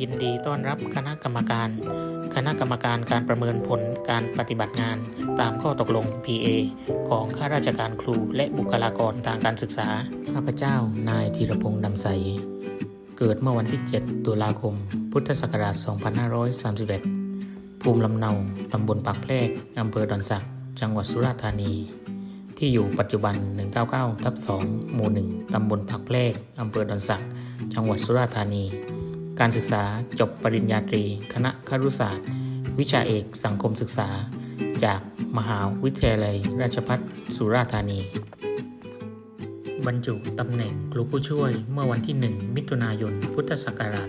ยินดีต้อนรับคณะกรรมการ คณะกรรมการการประเมินผลการปฏิบัติงาน ตามข้อตกลง PA ของข้าราชการครูและบุคลากรทางการศึกษา ข้าพเจ้า นายธีรพงษ์ดำใส เกิดเมื่อวันที่ 7 ตุลาคม พุทธศักราช 2531 ภูมิลำเนา ตำบลปากแพรกอำเภอดอนสัก จังหวัดสุราษฎร์ธานี ที่อยู่ปัจจุบัน 199ทับ2หมู่ 1 ตำบลปากแพรกอำเภอดอนสัก จังหวัดสุราษฎร์ธานี การศึกษาจบปริญญาตรี คณะครุศาสตร์ วิชาเอกสังคมศึกษา จากมหาวิทยาลัยราชภัฏสุราษฎร์ธานี บรรจุตำแหน่งครูผู้ช่วยเมื่อวันที่ 1 มิถุนายน พุทธศักราช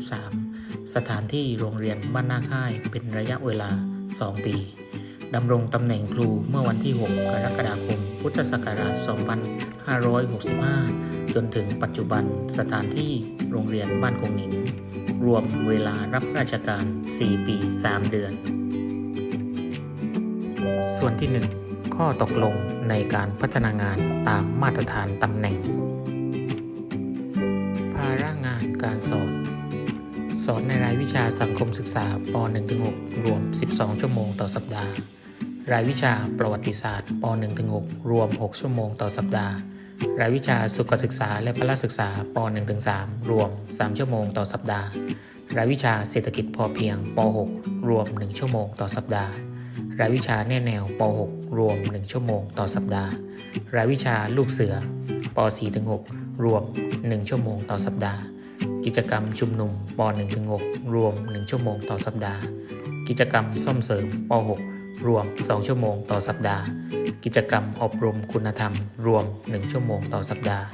2563 สถานที่โรงเรียนบ้านนาค่ายเป็นระยะเวลา 2 ปี ดำรงตำแหน่งครูเมื่อวันที่ 6 กรกฎาคม พุทธศักราช 2565 จนถึงปัจจุบันสถานที่โรงเรียนบ้านคงหนิง รวมเวลารับราชการ 4 ปี 3 เดือน ส่วนที่ 1 ข้อตกลงในการพัฒนางานตามมาตรฐานตำแหน่ง ภาระงานการสอนสอนในรายวิชาสังคมศึกษาป .1-6 รวม 12 ชั่วโมงต่อสัปดาห์ รายวิชาประวัติศาสตร์ป .1-6 รวม 6 ชั่วโมงต่อสัปดาห์ รายวิชาสุขศึกษาและพละศึกษาป .1-3 รวม 3 ชั่วโมงต่อสัปดาห์ รายวิชาเศรษฐกิจพอเพียงป .6 รวม 1 ชั่วโมงต่อสัปดาห์ รายวิชาแน่แนวป .6 รวม 1 ชั่วโมงต่อสัปดาห์ รายวิชาลูกเสือป .4-6 รวม 1 ชั่วโมงต่อสัปดาห์ กิจกรรมชุมนุมป .1-6 รวม 1 ชั่วโมงต่อสัปดาห์ กิจกรรมซ่อมเสริมป .6 รวม 2 ชั่วโมงต่อสัปดาห์ กิจกรรมอบรมคุณธรรม รวม 1 ชั่วโมงต่อสัปดาห์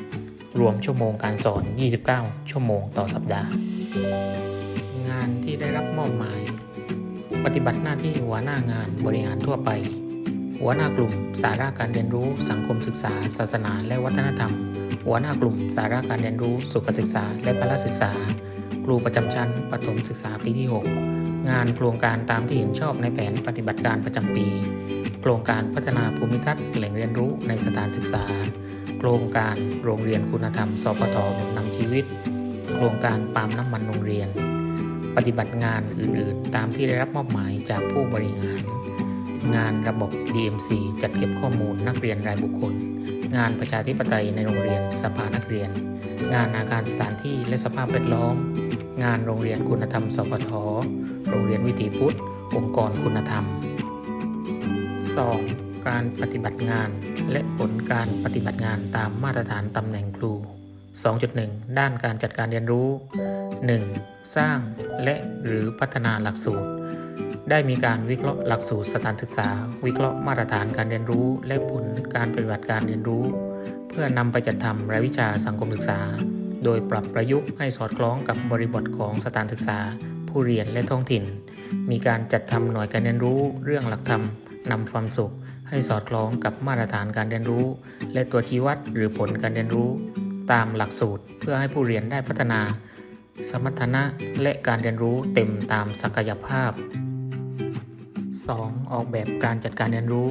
รวมชั่วโมงการสอน 29 ชั่วโมงต่อสัปดาห์ งานที่ได้รับมอบหมาย ปฏิบัติหน้าที่หัวหน้างานบริหารทั่วไป หัวหน้ากลุ่ม สาระการเรียนรู้ สังคมศึกษา ศาสนา และวัฒนธรรม หัวหน้ากลุ่ม สาระการเรียนรู้ สุขศึกษา และพละศึกษา ครูประจำชั้นประถมศึกษาปีที่ 6 งานโครงการตามที่เห็นชอบในแผนปฏิบัติการประจำปี โครงการพัฒนาภูมิทัศน์แหล่งเรียนรู้ในสถานศึกษา โครงการโรงเรียนคุณธรรมสปทนำชีวิต โครงการปาล์มน้ำมันโรงเรียน ปฏิบัติงานอื่นๆ ตามที่ได้รับมอบหมายจากผู้บริหาร งานระบบ DMC จัดเก็บข้อมูลนักเรียนรายบุคคล งานประชาธิปไตยในโรงเรียนสภานักเรียน งานอาคารสถานที่และสภาพแวดล้อม งานโรงเรียนคุณธรรมสปท โรงเรียนวิถีพุทธ องค์กรคุณธรรม 2. การปฏิบัติงาน และผลการปฏิบัติงานตามมาตรฐานตำแหน่งครู 2.1 ด้านการจัดการเรียนรู้ 1. สร้างและหรือพัฒนาหลักสูตร ได้มีการวิเคราะห์หลักสูตรสถานศึกษา วิเคราะห์มาตรฐานการเรียนรู้ และผลการปฏิบัติการเรียนรู้ เพื่อนำไปจัดทำรายวิชาสังคมศึกษา โดยปรับประยุกต์ให้สอดคล้องกับบริบทของสถานศึกษา ผู้เรียนและท้องถิ่น มีการจัดทำหน่วยการเรียนรู้เรื่องหลักธรรมนำความสุข ให้สอดคล้องกับมาตรฐานการเรียนรู้ และตัวชี้วัดหรือผลการเรียนรู้ ตามหลักสูตรเพื่อให้ผู้เรียนได้พัฒนา สมรรถนะและการเรียนรู้เต็มตามศักยภาพ 2. ออกแบบการจัดการเรียนรู้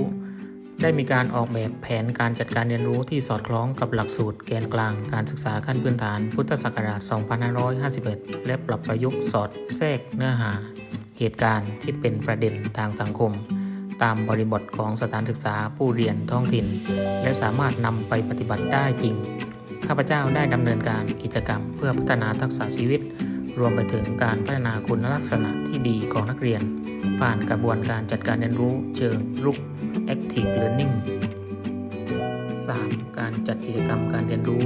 ได้มีการออกแบบแผนการจัดการเรียนรู้ที่สอดคล้องกับหลักสูตรแกนกลางการศึกษาขั้นพื้นฐานพุทธศักราช 2551 และปรับประยุกต์สอดแทรกเนื้อหา เหตุการณ์ที่เป็นประเด็นทางสังคม ตามบริบทของสถานศึกษาผู้เรียนท้องถิ่น และสามารถนำไปปฏิบัติได้จริง ข้าพเจ้าได้ดำเนินการกิจกรรมเพื่อพัฒนาทักษะชีวิต รวมไปถึงการพัฒนาคุณลักษณะที่ดีของนักเรียน ผ่านกระบวนการจัดการเรียนรู้เชิงรุก Active Learning 3. การจัดกิจกรรมการเรียนรู้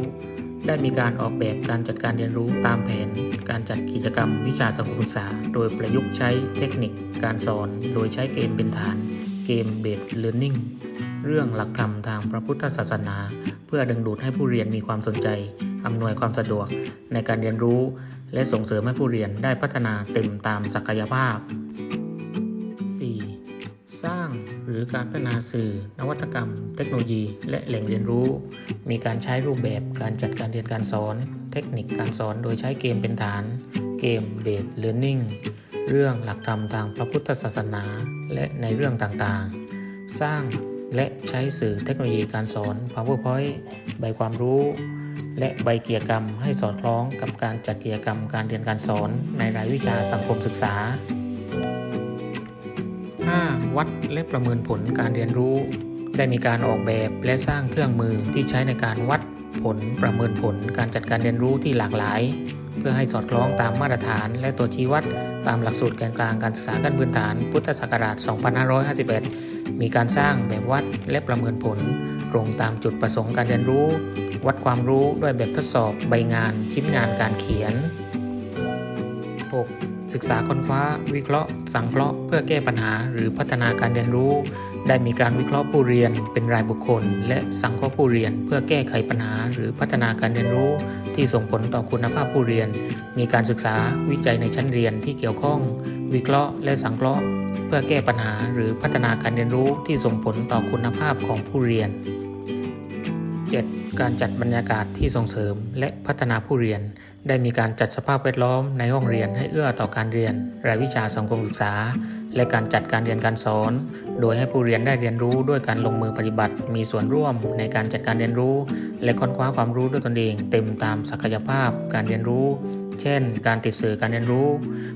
ได้มีการออกแบบการจัดการเรียนรู้ตามแผน การจัดกิจกรรมวิชาสังคมศึกษา โดยประยุกต์ใช้เทคนิคการสอน โดยใช้เกมเป็นฐาน เกมเบสเ Learning เรื่องหลักธรรมทางพระพุทธศาสนา เพื่อดึงดูดให้ผู้เรียนมีความสนใจ อำนวยความสะดวก ในการเรียนรู้ และส่งเสริมให้ผู้เรียนได้พัฒนาเต็มตามศักยภาพ 4. สร้างหรือการพัฒนาสื่อ นวัตกรรม เทคโนโลยี และแหล่งเรียนรู้ มีการใช้รูปแบบการจัดการเรียนการสอน เทคนิคการสอนโดยใช้เกมเป็นฐาน เกมเบสเ Learning เรื่องหลักธรรมทางพระพุทธศาสนา และในเรื่องต่างๆ สร้างและใช้สื่อเทคโนโลยีการสอน PowerPoint ใบความรู้ และใบกิจกรรมให้สอดคล้องกับการจัดกิจกรรมการเรียนการสอนในรายวิชาสังคมศึกษา 5. วัดและประเมินผลการเรียนรู้ ได้มีการออกแบบและสร้างเครื่องมือที่ใช้ในการวัดผลประเมินผลการจัดการเรียนรู้ที่หลากหลาย เพื่อให้สอดคล้องตามมาตรฐานและตัวชี้วัดตามหลักสูตรแกนกลางการศึกษาขั้นพื้นฐาน พุทธศักราช 2551 มีการสร้างแบบวัดและประเมินผล ตรงตามจุดประสงค์การเรียนรู้ วัดความรู้ด้วยแบบทดสอบใบงาน ชิ้นงานการเขียน 6. ศึกษาค้นคว้า วิเคราะห์ สังเคราะห์เพื่อแก้ปัญหาหรือพัฒนาการเรียนรู้ ได้มีการวิเคราะห์ผู้เรียนเป็นรายบุคคล และสังเคราะห์ผู้เรียนเพื่อแก้ไขปัญหาหรือพัฒนาการเรียนรู้ ที่ส่งผลต่อคุณภาพผู้เรียน มีการศึกษาวิจัยในชั้นเรียนที่เกี่ยวข้อง วิเคราะห์ และสังเคราะห์เพื่อแก้ปัญหาหรือพัฒนาการเรียนรู้ที่ส่งผลต่อคุณภาพของผู้เรียน 7. การจัดบรรยากาศที่ส่งเสริมและพัฒนาผู้เรียน ได้มีการจัดสภาพแวดล้อมในห้องเรียนให้เอื้อต่อการเรียน รายวิชาสังคมศึกษา และการจัดการเรียนการสอน โดยให้ผู้เรียนได้เรียนรู้ด้วยการลงมือปฏิบัติ มีส่วนร่วมในการจัดการเรียนรู้ และค้นคว้าความรู้ด้วยตนเอง เต็มตามศักยภาพการเรียนรู้ เช่น การติดสื่อการเรียนรู้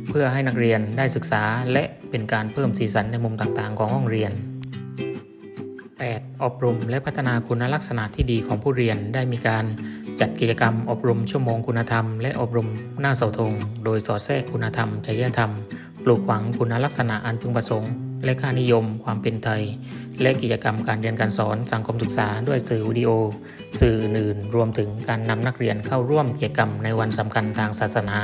เพื่อให้นักเรียนได้ศึกษา และเป็นการเพิ่มสีสันในมุมต่างๆ ของห้องเรียน 8. อบรมและพัฒนาคุณลักษณะที่ดีของผู้เรียนได้มีการจัดกิจกรรม อบรมชั่วโมงคุณธรรม และอบรมหน้าเสาธงโดยสอดแทรกคุณธรรมจริยธรรม ปลูกฝังคุณลักษณะอันพึงประสงค์ และค่านิยม ความเป็นไทย และกิจกรรมการเรียนการสอนสังคมศึกษาด้วยสื่อวิดีโอ สื่ออื่นรวมถึงการนำนักเรียนเข้าร่วมกิจกรรมในวันสำคัญทางศาสนา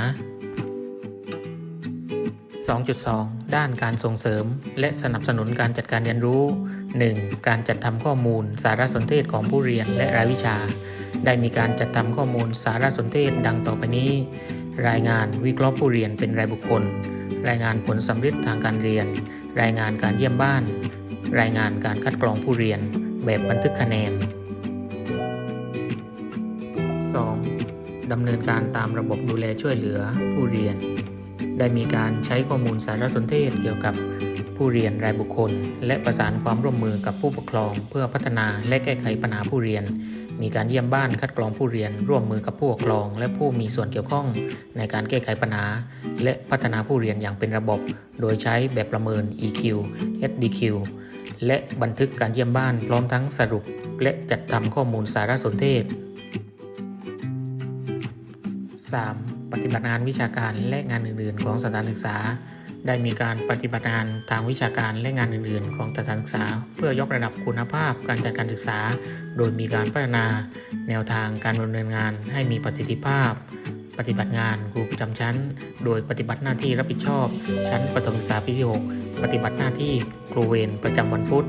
2.2 ด้านการส่งเสริม และสนับสนุนการจัดการเรียนรู้ 1. การจัดทำข้อมูลสารสนเทศของผู้เรียนและรายวิชา ได้มีการจัดทำข้อมูลสารสนเทศดังต่อไปนี้ รายงานวิเคราะห์ผู้เรียนเป็นรายบุคคล รายงานผลสำเร็จทางการเรียน รายงานการเยี่ยมบ้าน รายงานการคัดกรองผู้เรียน แบบบันทึกคะแนน 2. ดำเนินการตามระบบดูแลช่วยเหลือผู้เรียน ได้มีการใช้ข้อมูลสารสนเทศเกี่ยวกับ ผู้เรียนรายบุคคล และประสานความร่วมมือกับผู้ปกครอง เพื่อพัฒนาและแก้ไขปัญหาผู้เรียน มีการเยี่ยมบ้านคัดกรองผู้เรียน ร่วมมือกับผู้ปกครอง และผู้มีส่วนเกี่ยวข้องในการแก้ไขปัญหา และพัฒนาผู้เรียนอย่างเป็นระบบ โดยใช้แบบประเมิน EQ SDQ และบันทึกการเยี่ยมบ้านพร้อมทั้งสรุป และจัดทำข้อมูลสารสนเทศ 3. ปฏิบัติงานวิชาการและงานอื่น ๆ ของสถานศึกษา ได้มีการปฏิบัติงานทางวิชาการและงานอื่น ๆ ของสถานศึกษา เพื่อยกระดับคุณภาพการจัดการศึกษา โดยมีการพัฒนา แนวทางการดำเนินงานให้มีประสิทธิภาพ ปฏิบัติงานครูประจำชั้น โดยปฏิบัติหน้าที่รับผิดชอบ ชั้นประถมศึกษาปีที่ 6 ปฏิบัติหน้าที่ครูเวรประจำวันพุธ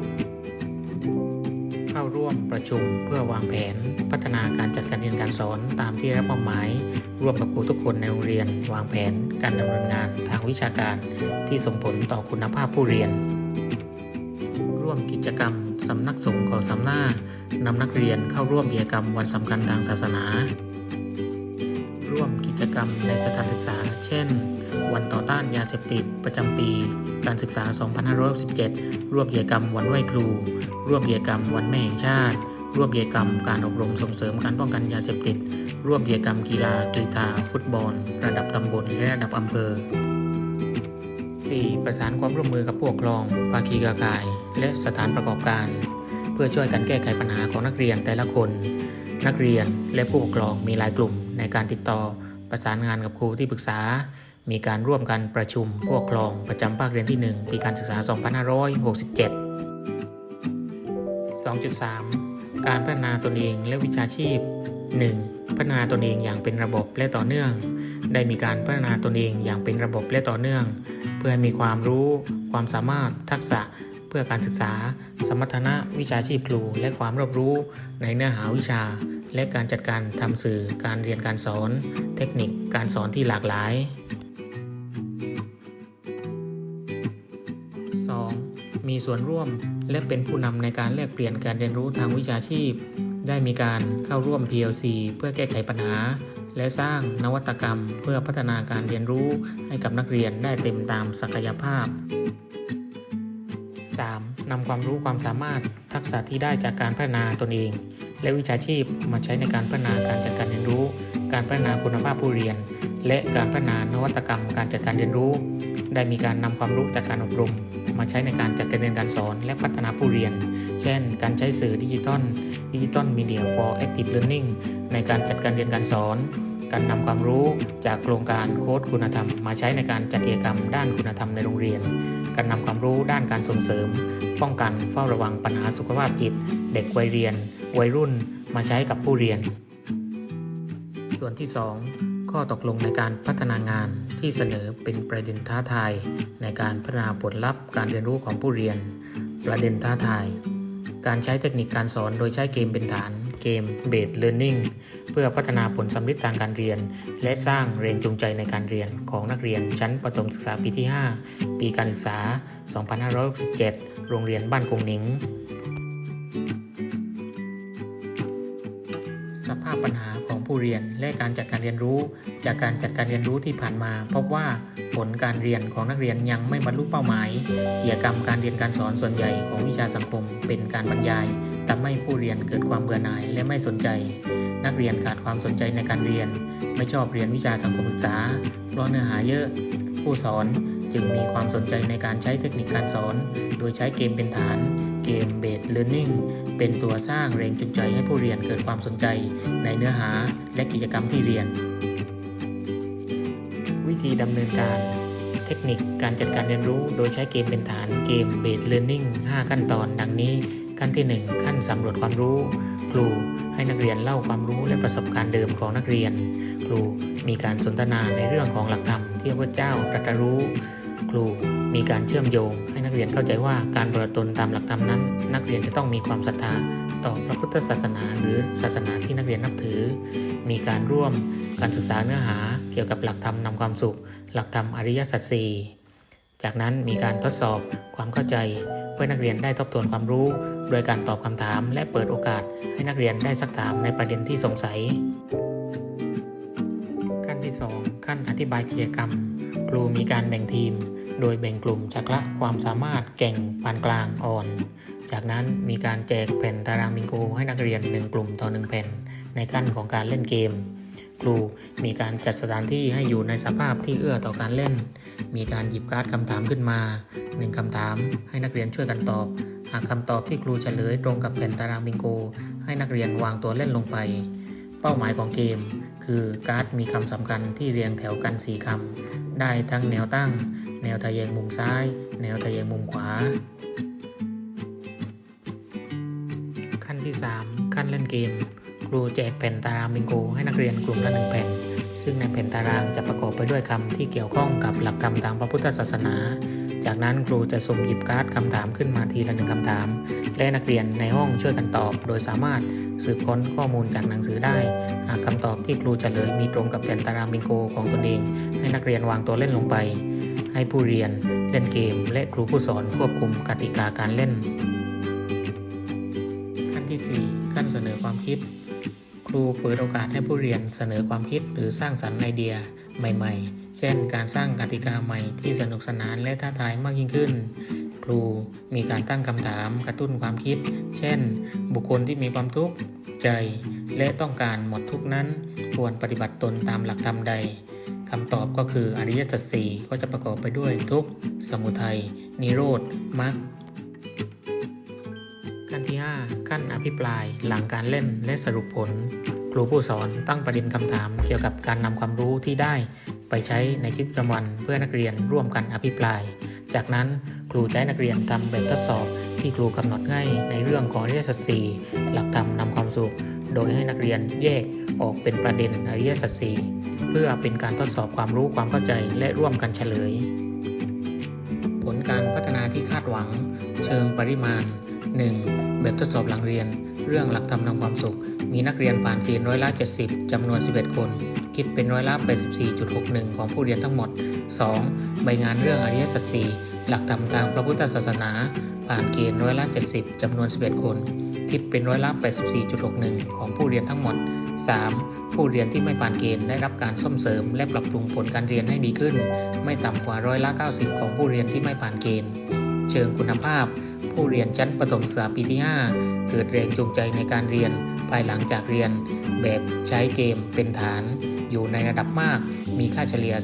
ประชุมเพื่อวางแผน พัฒนาการจัดการเรียนการสอนตามที่รับมอบหมาย ร่วมกับครูทุกคนในโรงเรียน วางแผนการดำเนินงานทางวิชาการที่ส่งผลต่อคุณภาพผู้เรียน ร่วมกิจกรรมสำนักสงฆ์ขอสำนานำนักเรียนเข้าร่วมกิจกรรมวันสำคัญทางศาสนา ร่วมกิจกรรมในสถานศึกษา เช่น วันต่อต้านยาเสพติด ประจำปี การศึกษา 2567 ร่วมกิจกรรมวันไหว้ครู ร่วมกิจกรรมวันแม่แห่งชาติ ร่วมกิจกรรมการอบรมส่งเสริมการป้องกันยาเสพติด ร่วมกิจกรรมกีฬากรีฑาฟุตบอล ระดับตำบลและระดับอำเภอ 4. ประสานความร่วมมือกับผู้ปกครอง ภาคีเครือข่าย และสถานประกอบการ เพื่อช่วยกันแก้ไขปัญหาของนักเรียนแต่ละคน นักเรียนและผู้ปกครองมีหลายกลุ่มในการติดต่อประสานงานกับครูที่ปรึกษา มีการร่วมกันประชุมผู้ปกครองประจำภาคเรียนที่ 1 ปีการศึกษา 2567 2.3 การพัฒนาตนเองและวิชาชีพ 1. พัฒนาตนเองอย่างเป็นระบบและต่อเนื่อง ได้มีการพัฒนาตนเองอย่างเป็นระบบและต่อเนื่อง เพื่อให้มีความรู้ ความสามารถ ทักษะเพื่อการศึกษา สมรรถนะวิชาชีพครู และความรอบรู้ในเนื้อหาวิชา และการจัดการทำสื่อการเรียนการสอน เทคนิคการสอนที่หลากหลาย ส่วนร่วม และเป็นผู้นำในการแลกเปลี่ยนการเรียนรู้ทางวิชาชีพ ได้มีการเข้าร่วม PLC เพื่อแก้ไขปัญหา และสร้างนวัตกรรม เพื่อพัฒนาการเรียนรู้ให้กับนักเรียนได้เต็มตามศักยภาพ 3. นำความรู้ความสามารถทักษะที่ได้จากการพัฒนาตนเอง และวิชาชีพมาใช้ในการพัฒนาการจัดการเรียนรู้ การพัฒนาคุณภาพผู้เรียน และการพัฒนานวัตกรรมการจัดการเรียนรู้ ได้มีการนำความรู้จากการอบรม มาใช้ในการจัดการเรียนการสอนและพัฒนาผู้เรียน เช่น การใช้สื่อดิจิตอลดิจิตอลมีเดีย for active learning ในการจัดการเรียนการสอน การนำความรู้จากโครงการโค้ดคุณธรรม มาใช้ในการจัดกิจกรรมด้านคุณธรรมในโรงเรียน การนำความรู้ด้านการส่งเสริม ป้องกันเฝ้าระวังปัญหาสุขภาพจิต เด็กวัยเรียน วัยรุ่น มาใช้กับผู้เรียน ส่วนที่ 2 ข้อตกลงในการพัฒนางานที่เสนอเป็นประเด็นท้าทาย ในการพัฒนาผลลัพธ์การเรียนรู้ของผู้เรียน ประเด็นท้าทาย การใช้เทคนิคการสอนโดยใช้เกมเป็นฐาน เกม based learning เพื่อพัฒนาผลสำเร็จทางการเรียน และสร้างแรงจูงใจในการเรียนของนักเรียนชั้นประถมศึกษาปีที่ 5 ปีการศึกษา 2567 โรงเรียนบ้านกงหนิง สภาพปัญหา ผู้เรียนและการจัดการเรียนรู้ จากการจัดการเรียนรู้ที่ผ่านมา พบว่าผลการเรียนของนักเรียนยังไม่บรรลุเป้าหมาย กิจกรรมการเรียนการสอนส่วนใหญ่ของวิชาสังคมเป็นการบรรยายทำให้ผู้เรียนเกิดความเบื่อหน่ายและไม่สนใจ นักเรียนขาดความสนใจในการเรียน ไม่ชอบเรียนวิชาสังคมศึกษา เพราะเนื้อหาเยอะ ผู้สอนจึงมีความสนใจในการใช้เทคนิคการสอน โดยใช้เกมเป็นฐาน เกม based learning เป็นตัวสร้างแรงจูงใจให้ผู้เรียนเกิดความสนใจในเนื้อหาและกิจกรรมที่เรียน วิธีดำเนินการ เทคนิคการจัดการเรียนรู้โดยใช้เกมเป็นฐานเกม based learning 5 ขั้นตอน ดังนี้ ขั้นที่ 1 ขั้นสำรวจความรู้ ครูให้นักเรียนเล่าความรู้และประสบการณ์เดิมของนักเรียน ครูมีการสนทนาในเรื่องของหลักธรรมที่พระเจ้าตรัสรู้ ครู มีการเชื่อมโยงให้นักเรียนเข้าใจว่าการปฏิบัติตนตามหลักธรรมนั้น นักเรียนจะต้องมีความศรัทธาต่อพระพุทธศาสนาหรือศาสนาที่นักเรียนนับถือ มีการร่วมการศึกษาเนื้อหาเกี่ยวกับหลักธรรมนำความสุข หลักธรรมอริยสัจสี่จากนั้นมีการทดสอบความเข้าใจเพื่อนักเรียนได้ทบทวนความรู้ โดยการตอบคำถามและเปิดโอกาสให้นักเรียนได้ซักถามในประเด็นที่สงสัย ขั้นที่ 2 ขั้นอธิบายกิจกรรม ครูมีการแบ่งทีม โดยแบ่งกลุ่มจากละความสามารถเก่งปานกลางอ่อน จากนั้นมีการแจกแผ่นตารางบิงโกให้นักเรียน 1 กลุ่มต่อ 1 แผ่น ในขั้นของการเล่นเกม ครูมีการจัดสถานที่ให้อยู่ในสภาพที่เอื้อต่อการเล่น มีการหยิบการ์ดคำถามขึ้นมา 1คำถามให้นักเรียนช่วยกันตอบ หากคำตอบที่ครูเฉลยตรงกับแผ่นตารางบิงโก ให้นักเรียนวางตัวเล่นลงไป เป้าหมายของเกม คือการ์ดมีคำสำคัญที่เรียงแถวกัน 4คำได้ทั้งแนวตั้ง แนวทะแยงมุมซ้าย แนวทะแยงมุมขวา ขั้นที่ 3 ขั้นเล่นเกม ครูแจกแผ่นตารางบิงโกให้นักเรียนกลุ่มละหนึ่งแผ่น ซึ่งในแผ่นตารางจะประกอบไปด้วยคำที่เกี่ยวข้องกับหลักธรรมทางพระพุทธศาสนา จากนั้นครูจะสุ่มหยิบการ์ดคำถามขึ้นมาทีละหนึ่งคำถาม และนักเรียนในห้องช่วยกันตอบ โดยสามารถสืบค้นข้อมูลจากหนังสือได้ หากคำตอบที่ครูเฉลยมีตรงกับแผ่นตารางบิงโกของตนเอง ให้นักเรียนวางตัวเล่นลงไป ให้ผู้เรียนเล่นเกม และครูผู้สอนควบคุมกติกาการเล่น ขั้นที่ 4 ขั้นเสนอความคิด ครูเปิดโอกาสให้ผู้เรียนเสนอความคิดหรือสร้างสรรค์ไอเดียใหม่ ๆ เช่น การสร้างกติกาใหม่ที่สนุกสนานและท้าทายมากยิ่งขึ้น รู มีการตั้งคำถามกระตุ้นความคิด เช่น บุคคลที่มีความทุกข์ใจ และต้องการหมดทุกข์นั้น ควรปฏิบัติตนตามหลักธรรมใดคำตอบก็คืออริยสัจสี่ก็จะประกอบไปด้วยทุกข์สมุทัย นิโรธมรรคขั้นที่ 5 ขั้นอภิปรายหลังการเล่นและสรุปผล ครูผู้สอนตั้งประเด็นคำถามเกี่ยวกับการนำความรู้ที่ได้ ไปใช้ในชีวิตประจำวันเพื่อนักเรียนร่วมกันอภิปราย จากนั้น รูให้นักเรียนทำแบบทดสอบที่ครูกำหนดให้ในเรื่องของอริยสัจสี่หลักธรรมนำความสุข โดยให้นักเรียนแยกออกเป็นประเด็นอริยสัจสี่เพื่อเป็นการทดสอบความรู้ความเข้าใจและร่วมกันเฉลย ผลการพัฒนาที่คาดหวัง เชิงปริมาณ 1. แบบทดสอบหลังเรียน เรื่องหลักธรรมนำความสุข มีนักเรียนผ่านเกณฑ์ร้อยละ 70จำนวน 11 คน คิดเป็นร้อยละ 84.61 ของผู้เรียนทั้งหมด 2. ใบงานเรื่องอริยสัจสี่ หลักธรรมทางพระพุทธศาสนา ผ่านเกณฑ์ร้อยละ 70 จำนวน 11 คน คิดเป็นร้อยละ 84.61 ของผู้เรียนทั้งหมด 3. ผู้เรียนที่ไม่ผ่านเกณฑ์ได้รับการส่งเสริม และปรับปรุงผลการเรียนให้ดีขึ้น ไม่ต่ำกว่าร้อยละ 90 ของผู้เรียนที่ไม่ผ่านเกณฑ์ เชิงคุณภาพ ผู้เรียนชั้นประถมศึกษาปีที่ 5 เกิดแรงจูงใจในการเรียนภายหลังจากเรียน แบบใช้เกมเป็นฐาน อยู่ในระดับมาก มีค่าเฉลี่ย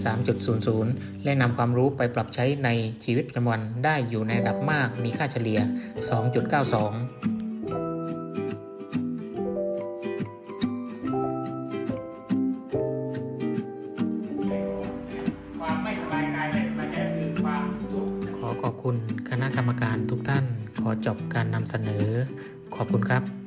3.00 และนำความรู้ไปปรับใช้ในชีวิตประจำวันได้อยู่ในระดับมาก มีค่าเฉลี่ย 2.92 จบการนำเสนอ ขอบคุณครับ